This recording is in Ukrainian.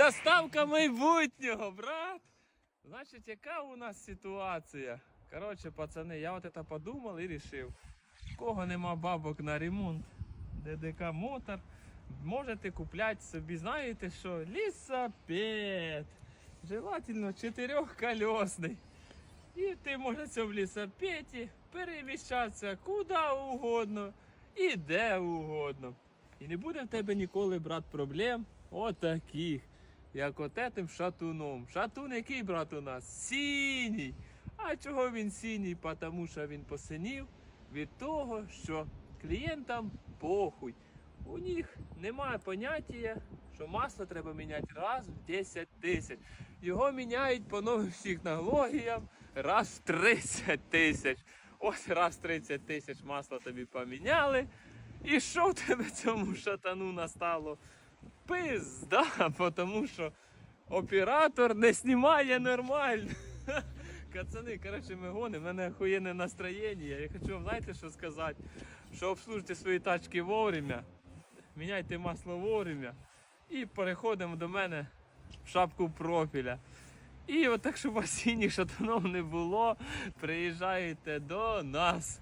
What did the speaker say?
Доставка майбутнього, брат. Значить, яка у нас ситуація? Коротше, пацани, я от це подумав і рішив. В кого нема бабок на ремонт, ДДК мотор, можете купляти собі, знаєте що? Лісопед. Желательно чотирьохколесний. І ти можеш в цьому лісопеді переміщатися куди угодно і де угодно. І не буде в тебе ніколи, брат, проблем отаких, як от этим шатуном. Шатун який, брат, у нас? Синій. А чого він синій? Тому що він посинів від того, що клієнтам похуй. У них немає поняття, що масло треба міняти раз в 10 тисяч. Його міняють по новим технологіям раз в 30 тисяч. Ось раз в 30 тисяч масла тобі поміняли. І що в тебе цьому шатану настало? Пизда, тому що оператор не знімає нормально. Кацани, коротше, ми гонимо, в мене охуєнне настроєння. Я хочу вам знаєте, що сказати? Що обслужте свої тачки вовремя, міняйте масло вовремя і переходимо до мене в шапку профіля. І от так, щоб осінніх шатанов не було, приїжджаєте до нас.